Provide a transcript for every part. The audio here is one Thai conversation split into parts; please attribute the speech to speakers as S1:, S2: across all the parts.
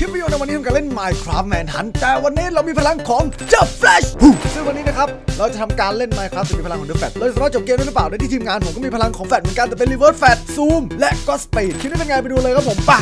S1: คลิปวิดีโอในวันนี้ทำการเล่น Minecraft Manhunt แต่วันนี้เรามีพลังของ The Flash ซึ่งวันนี้นะครับเราจะทำการเล่น Minecraft จะมีพลังของ The Flash เราจะสามารถจบเกมได้หรือเปล่าในที่ทีมงานผมก็มีพลังของแฟลชเหมือนกันแต่เป็น Reverse Flash Zoom และ God Speed คลิปนี้เป็นไงไปดูเลยครับผมไป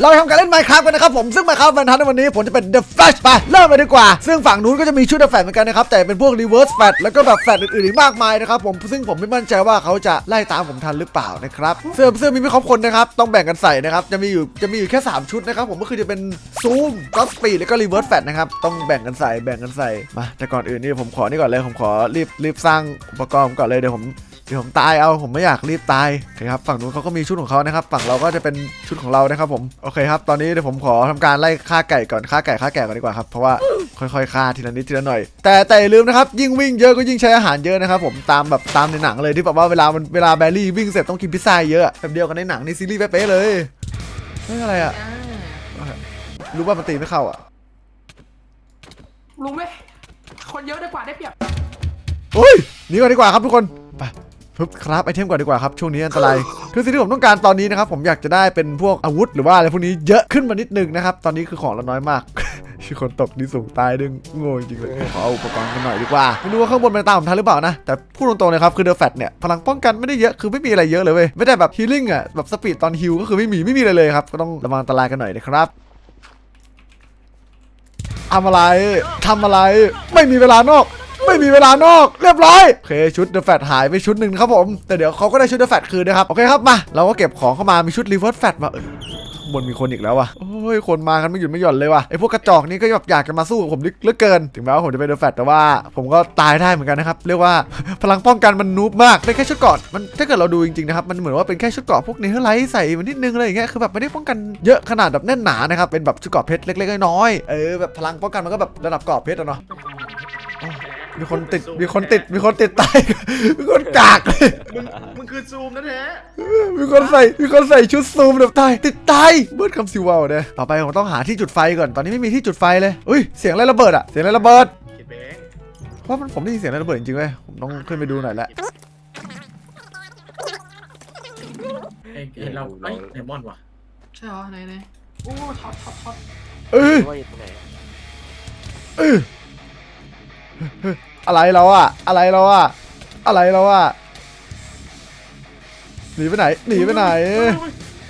S1: เราทำการเล่น Minecraft กันนะครับผมซึ่ง Minecraft วันทันในวันนี้ผมจะเป็น The Flash ไปเริ่มเลยดีกว่า ซึ่งฝั่งนู้นก็จะมีชุด The Flash เหมือนกันนะครับแต่เป็นพวก Reverse Flash แล้วก็แบบแฟลชอื่นๆอีกมากมายนะครับผมซึ่งผมไม่มั่นใจว่าเขาจะไล่ตามผมทันหรือเปล่านะครับเสื้อเสื้อมีไม่ครบคนนะครับต้องแบ่งกันใส่นะครับจะมีอยู่จะมีอยู่แค่ 3 ชุดนะครับผมก็คือจะเป็น Zoom God Speed แล้วก็ Reverse Flash นะครับต้องแบ่งกันใส่แบ่งกันใส่มาแต่ก่อนอื่นนี่ผมขอนี่ก่อนเลยผมขอรีบรีบสร้างอุปกรณ์ก่อนเลยเดี๋ยวผม เดี๋ยวผมตายเอาผมไม่อยากรีบตายโอเคครับฝั่งนู้นเขาก็มีชุดของเขานะครับ ฝั่งเราก็จะเป็นชุดของเรานะครับผมโอเคครับตอนนี้เดี๋ยวผมขอทำการไล่ฆ่าไก่ก่อนฆ่าไก่ฆ่าแกะก่อนดีกว่าครับเพราะว่าค่อยๆฆ่าทีละนิดทีละหน่อย แต่แต่อย่าลืมนะครับยิ่งวิ่งเยอะก็ยิ่งใช้อาหารเยอะนะครับผมตามแบบตามในหนังเลยที่แบบว่าเวลามันเวลาแบรี่วิ่งเสร็จต้องกินพิซซ่าเยอะแบบเดียวกันในหนังในซีรีส์เป๊ะๆเลยเฮ้ยอะไรอะรู้ว่ามันตีไม่เข้าอะ
S2: รู้ไหมคนเยอะดีกว่าได้เปรียบ
S1: โอ้ยหนีก่อนดีกว่าครับทุกคนไปึ๊บครับไอเทมก่อนดีกว่าครับช่วงนี้อันตรายคือสิ่งที่ผมต้องการตอนนี้นะครับผมอยากจะได้เป็นพวกอาวุธหรือว่าอะไรพวกนี้เยอะขึ้นมานิดนึงนะครับตอนนี้คือของเราน้อยมากชื่อคนตกนี่สูงตายดึงโง่จริงเลยขอเอาอุปกรณ์กันหน่อยดีกว่าไม่รู้ว่าข้างบนมันตามผมทันหรือเปล่านะ แต่พูดตรงๆเลยครับคือเดอะแฟตเนี่ยพลังป้องกันไม่ได้เยอะคือไม่มีอะไรเยอะเลยเว้ยไม่ได้แบบฮีลิ่งอะแบบสปีดตอนฮิลก็คือไม่มีไม่มีอะไรเลยครับก็ต้องระวังอันตรายกันหน่อยนะครับทำอะไรทำอะไรไม่มีเวลานอก ไม่มีเวลานอกเรียบร้อยโอเคชุดเดอะแฟตหายไปชุดหนึ่งครับผม แต่เดี๋ยวเขาก็ได้ชุดเดอะแฟตคืนนะครับโอเคครับมาเราก็เก็บของเข้ามามีชุดรีเวิร์สแฟตมาเออข้างบนมีคนอีกแล้วว่ะ โอ้ย คนมากันไม่หยุดไม่หย่อนเลยว่ะ ไอพวกกระจอกนี้ก็แบบอยากจะมาสู้กับผมเหลือเกิน ถึงแม้ว่าผมจะเป็นเดอะแฟตแต่ว่าผมก็ตายได้เหมือนกันนะครับ เรียกว่าพลังป้องกันมันนูบมากเป็นแค่ชุดเกราะมันถ้าเกิดเราดูจริงๆนะครับ มันเหมือนว่าเป็นแค่ชุดเกราะพวกเนเธอร์ไลท์ใส่มันนิดนึงอะไรอย่างเงี้ย คือแบบไม่ได้ป้องกันเยอะขนาดแบบแน่นหนานะครับ เป็นแบบชุดเกราะเพชรเล็กๆน้อยๆ เออแบบพลังป้องกันมันก็แบบระดับเกราะเพชรอะเนาะ มีคนติด มีคนติด มีคนติดตาย มีคนกากเลย
S3: มึงมึงคือซูมนะแท้
S1: มีคนใส่ มีคนใส่ชุดซูมแบบตาย ติดตาย เบิร์ดคำซิวาวเนี่ยต่อไปผมต้องหาที่จุดไฟก่อน ตอนนี้ไม่มีที่จุดไฟเลย อุ้ย เสียงอะไรระเบิดอะเสียงอะไรระเบิด
S3: เขียนเบง
S1: เพราะมันผมได้ยินเสียงอะไรระเบิดจริงๆเว้ยผมต้องขึ้นไปดูหน่อยละ
S3: เอ้ยเอ้ยเราไอ้ยเลมอนว่ะ
S2: ใช่เหรอไหนไหนโอ้ช็อตช็อตช็อต
S1: เอ้ย
S4: อะ
S1: ไรเราอะอะไรเราอะอะไรเราอะหนีไปไหนหนีไปไหน
S2: อุ้ย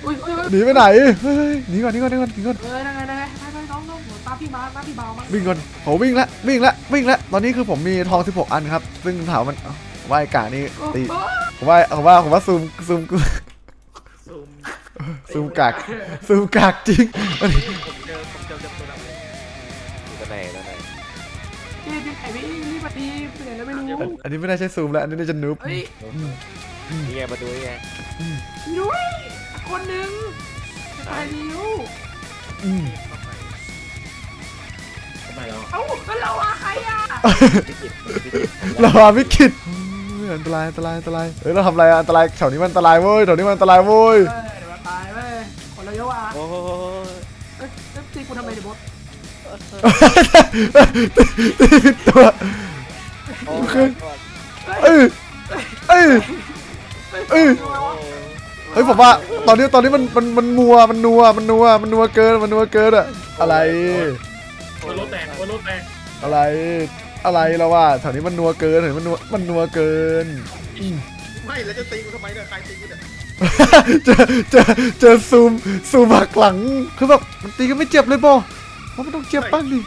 S2: อุ้ยอุ้ย
S1: หนีไปไหนเฮ้ยหนีก่อนหนีก่อนหนีก่อนหนีก่อน
S2: เออนั่งไงนั่งไงไปไปน้องน้องตามพี่มาตามพี่เบามา
S1: วิ่งก่อนโหวิ่งแล้ววิ่งแล้ววิ่งแล้วตอนนี้คือผมมีทอง 16 อันครับ ซึ่งถามว่ามันเอ้าผมว่าไอ้กานี่ตีผมว่าผมว่าผมว่าซูมซูม
S3: ซูม
S1: ซูมกากซูมกากจริง
S2: พี่พี่ไข่พี่รีบมาดีไปไหนแล้วไม่รู้
S1: อันนี้ไม่ได้ใช้ซูมแล้ว อันนี้น่าจะนูบ
S2: เฮ้ย
S4: นี่ไงมาดูนี่ไง
S2: ยุ้ยคนหนึ่งจะตายดิว
S1: อืม
S3: ทำไมเรา
S2: เอ้าแล้วเราอะใครอะ
S4: พิจิตรพิจิตร
S1: เราหาวิกฤตโอ้ยอันตรายอันตรายอันตรายเฮ้ยเราทำอะไรอะอันตรายแถวนี้มันอันตรายเว้ยแถวนี้มันอันตรายเว้ย
S2: เออ ตี
S1: ผิดตัว
S4: โอ้
S1: โอเค
S4: ย
S1: เอ้ยเอ้ยเอ้ยเฮ้ยผมว่าตอนนี้ตอนนี้มันมันมันมัวมันนัวมันนัวมันนัวเกินมันนัวเกินอะอะไร
S3: รถแตกรถแตก
S1: อะไรอะไรแล้วว่าแถวนี้มันนัวเกินเห็นมันนัวมันนัวเกิน
S3: ไม่แล้วจะตีกูทำไมเนี่ยใครตีกูเนี่ย
S1: เจอเจอเจอซูมซูมหักหลังคือแบบมันตีกันไม่เจ็บเลยปอ เพราะมันต้องเจ็บบ้างดิ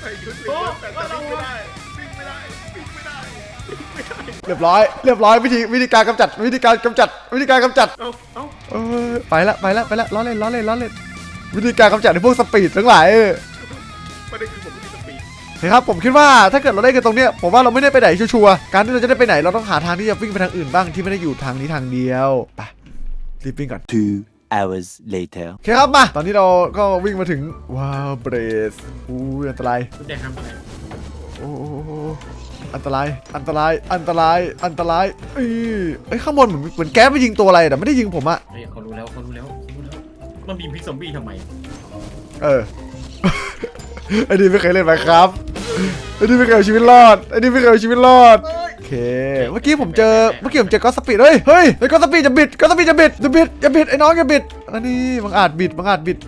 S3: ไอ้ยุทธวิ่งแต่แต่วิ่งไม่ได้วิ่งไม่ได้วิ่งไม่ได้วิ่งไม่ได้
S1: เรียบร้อยเรียบร้อยวิธีวิธีการกำจัดวิธีการกำจัดวิธีการกำจัด
S3: เอ้าเอ้า
S1: เออไปละไปละไปละล้อเล่นล้อเล่นล้อเล่นวิธีการกำจัดในพวกสปีดทั้งหลาย
S3: ประเด็นคือผมไม่มีสปีด
S1: นะครับผมคิดว่าถ้าเกิดเราได้กันตรงเนี้ยผมว่าเราไม่ได้ไปไหนชัวร์ๆการที่เราจะได้ไปไหนเราต้องหาทางที่จะวิ่งไปทางอื่นบ้างที่ไม่ได้อยู่ทางนี้ทางเดียวไปรีบวิ่งก่อน
S4: Two hours later
S1: โอเคครับมา ตอนนี้เราก็วิ่งมาถึง ว้าวเบรสอู้ยอันตราย
S3: คุณแจกทำอะไร
S1: โอ้โหอันตราย อันตราย อันตราย อันตรายเอ้ยเอ้ยข้างบนเหมือนเหมือนแก๊สไปยิงตัวอะไรแต่ไม่ได้ยิงผมอะ
S3: เฮ้ยเขารู้แล้วเขารู้แล้วเขารู้แล้วมันมีพิษซอมบี้ทำไม
S1: เออ ไอ้นี่ไม่เคยเล่นไหมครับ ไอ้นี่ไม่เคยเอาชีวิตรอด ไอ้นี่ไม่เคยเอาชีวิตรอด เเมื่อกี้ผมเจอเมื่อกี้ผมเจอก็สปีดเฮ้ยเฮ้ยเฮ้ยก็สปีดจะบิดก็สปีดจะบิดจะบิดจะบิดไอ้น้องจะบิดอันนี้บังอาจบิดบังอาจบิด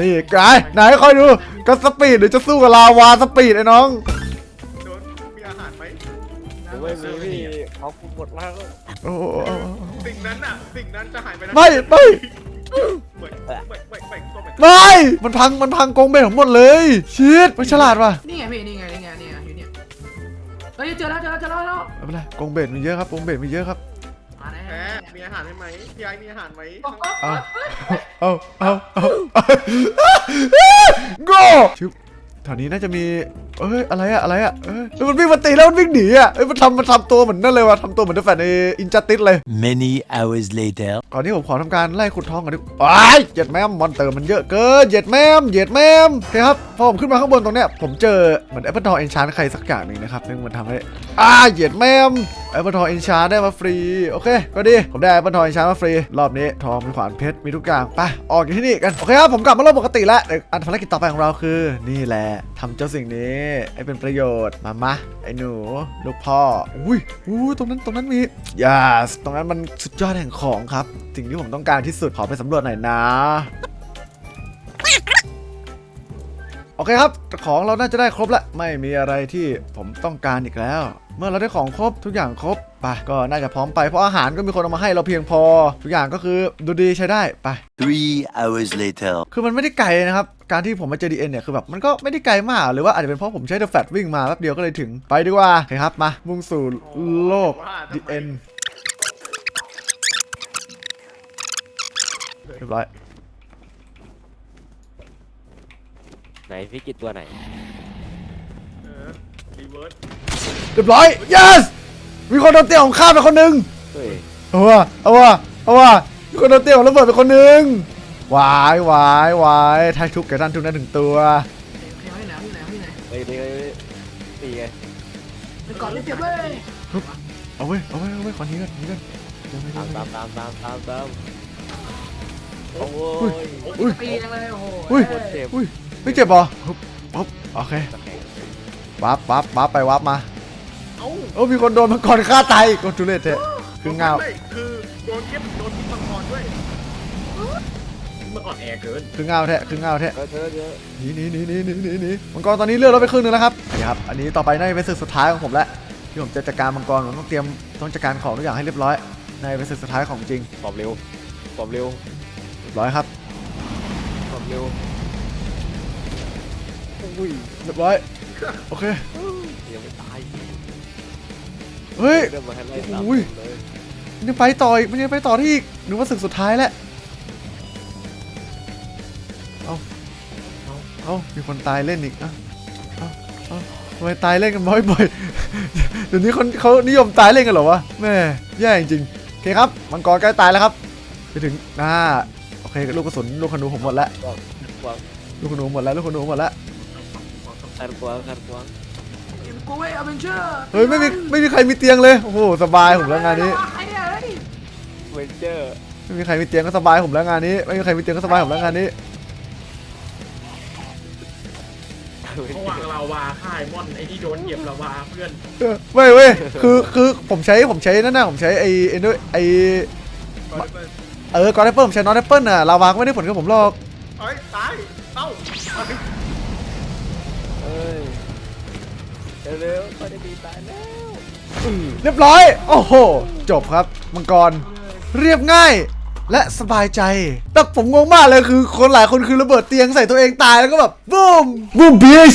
S1: นี่กายไหนคอยดูก็สปีดหรือจะสู้กับลาวาสปีดไอ้น้อง
S3: โดนมีอาหารไหม
S4: ไม่มีพี่เขาคุมหมดแล้ว
S1: โอ้โห
S3: สิ่งนั้นน่ะสิ่งนั้นจะหายไปแล้ว
S1: ไม่ไม่
S3: ไม่ไม่ไม่ไม่ก็ไม่
S1: ไม่ มันพัง มันพังกรงเบนผมหมดเลยชิดมันฉลาดว่ะ
S2: นี่ไงพี่ นี่ไง นี่ ฮ้ยเจอแล้วเจอแล้วเจอแล้ว
S1: ไม่เป็นไรกรงเบนมีเยอะครับกรงเบนมีเยอะครับ
S2: มาแน่
S3: แพ้มีอาหารให้ไหมพี่ไอ้มีอาหารไหม
S1: เอาเอาเอาเอาโก้ชิบแถวนี้น่าจะมี เอ้ยอะไรอะอะไรอะเอ้ยเอ้ยมันวิ่งมาตีแล้วมันวิ่งหนีอะเอ้ยมันทำมันทำตัวเหมือนนั่นเลยว่ะทำตัวเหมือนเดอะแฟนในอินจัติสเลย
S4: Many hours later
S1: ก่อนที่ผมขอทำการไล่ขุดทองก่อนดิไอ้ายเหยียดแม่มมอนเตอร์มันเยอะเกินเหยียดแม่มเหยียดแม่มโอเคครับพอผมขึ้นมาข้างบนตรงเนี้ยผมเจอเหมือนแอปเปิลทองเอนชานใครสักอย่างหนึ่งนะครับซึ่งมันทำให้อ่าเหยียดแม่มแอปเปิลทองเอนชานได้มาฟรีโอเค ก็ดีผมได้แอปเปิลทองเอนชานมาฟรีรอบนี้ทองมีขวานเพชรมีทุกอย่างไปออกจากที่นี่กันโอเคครับผมกลับมาโลกปกติแล้วเดี๋ยวอันภารกิจต่อไปของเราคือนี่แหละ ทำเจ้าสิ่งนี้ให้เป็นประโยชน์มามาไอ้หนู ลูกพ่อ อุ้ยอุ้ยตรงนั้นตรงนั้นมี yes ตรงนั้นมันสุดยอดแห่งของครับ สิ่งที่ผมต้องการที่สุดขอไปสำรวจหน่อยนะ เคครับ ของเราน่าจะได้ครบแล้วไม่มีอะไรที่ผมต้องการอีกแล้ว เมื่อเราได้ของครบทุกอย่างครบไปก็น่าจะพร้อมไปเพราะอาหารก็มีคนเอามาให้เราเพียงพอ ทุกอย่างก็คือดูดีใช้ได้ไป
S4: Three hours later
S1: คือมันไม่ได้ไกลนะครับ การที่ผมมาเจอดีเอ็นเนี่ยคือแบบมันก็ไม่ได้ไกลมาก หรือว่าอาจจะเป็นเพราะผมใช้เดอะแฟตวิ่งมาแป๊บเดียวก็เลยถึงไปดีกว่าโอเคครับมามุ่งสู่โลกดีเอ็นเรียบร้อย
S4: ไหนพี่กิจตัวไหน
S3: เออรีเวิร์ส
S1: เรียบร้อย yes มีคนโดนเตี้ยของข้ามไปคนหนึ่ง
S4: เฮ้ย
S1: เอาว่ะเอาว่ะเอาว่ะมีคนโดนเตี้ยของระเบิดไปคนหนึ่งวายวายวายทายทุกแก่ท่านทุกนั้นถึงตัว
S2: เดี๋ยวให้ไหนที่ไหนที่ไหน
S4: เฮ้ยนี่ไงนี่ไง
S2: ไปก่อนเรียบเรียบเลย
S1: เอาเว้ยเอาเว้ยเอาเว้ยขอนี้กันนี้กันเดี๋ยวไม่
S4: ตา
S1: ได้
S4: มตามตามตามตามตามโอ้
S1: อุ้ย
S4: ย
S1: อุ้ย
S2: ปีจังเลยโอ้โห
S1: อุ้ย
S4: โคตรเจ็บ
S1: อุ้ย ไม่เจ็บเหรอฮึบฮึบโอเค
S4: ตะแคง
S1: วับวับวับไปวับมา
S3: เอ้า
S1: โอ้มีคนโดนมังกรฆ่าตายกดทุเรศเทะคือเงา
S3: ไม่คือโดนเย็บโดนพิษมังกรด้วยเมื่อก่อนแอร์เกิน
S1: คือเงาแทะคือเงาแทะ
S4: เออเธอเธอ
S1: หนีหนีหนีหนีหนีหนีหนีมังกรตอนนี้เลือดลดไปครึ่งหนึงแล้วครับนี่ครับอันนี้ต่อไปน่าจะเป็นศึกสุดท้ายของผมแล้วที่ผมจะจัดการมังกรผมต้องเตรียมต้องจัดการของทุกอย่างให้เรียบร้อยในเป็นศึกสุดท้ายของจริง
S4: ปอบเร็วปอบเร็ว
S1: เรียบร้อยครับ
S4: ปอบเร็ว อุ้ย
S1: เรียบร้อย โอเค
S4: ยังไม่ตาย
S1: เฮ้ย
S4: เริ่มมาให้ไล่ตาม
S1: อุ้ย
S4: เลย
S1: มันยังไปต่ออีกมันยังไปต่อที่อีกหรือว่าศึกสุดท้ายแล้ว เอาเอาเอามีคนตายเล่นอีกอะเอาเอาทำไมตายเล่นกันบ่อยๆ เดี๋ยวนี้คนเขานิยมตายเล่นกันเหรอวะ แม่แย่จริงๆโอเคครับ มังกรใกล้ตายแล้วครับ ไปถึงหน้า โอเคลูกกระสุนลูกขนูผมหมดแล้ว
S4: กวาง
S1: ลูกขนูหมดแล้วลูกขนูหมดแล้ว
S4: คันกวางคันกวาง
S2: เอ็มกูเว้ยอเวนเจอร์
S1: เฮ้ยไม่มีไม่มีใครมีเตียงเลยโอ้โหสบายผมแล้วงานนี้
S2: ไอ้เนี่ยเฮ้ย
S4: เวนเจอร์
S1: ไม่มีใครมีเตียงก็สบายผมแล้วงานนี้ไม่มีใครมีเตียงก็สบายผมแล้วงานนี้
S3: เขาวางลาวาค่ายม่อนไอ้ที่โดนเหยียบลาวาเพื่อน
S1: เออไม่เว้ยคือคือผมใช้ผมใช้นั่นน่ะผมใช้ไอ้ไอ้ด้วยไอ้
S3: ก่อนเปิด
S1: เออกอนแอปเปิลผมใช้นอนแอปเปิลน่ะลาวาก็ไม่ได้ผลกับผมหรอก
S3: เอ้ยตายเอ้าเอ้ ย
S4: เอ้ยเร็วๆเขาจะมีตายแล้ว
S1: เรียบร้อย โอ้โห จบครับ มังกร เรียบง่าย และสบายใจ แต่ผมงงมากเลยคือคนหลายคนคือระเบิดเตียงใส่ตัวเองตายแล้วก็แบบบูมบูมบีช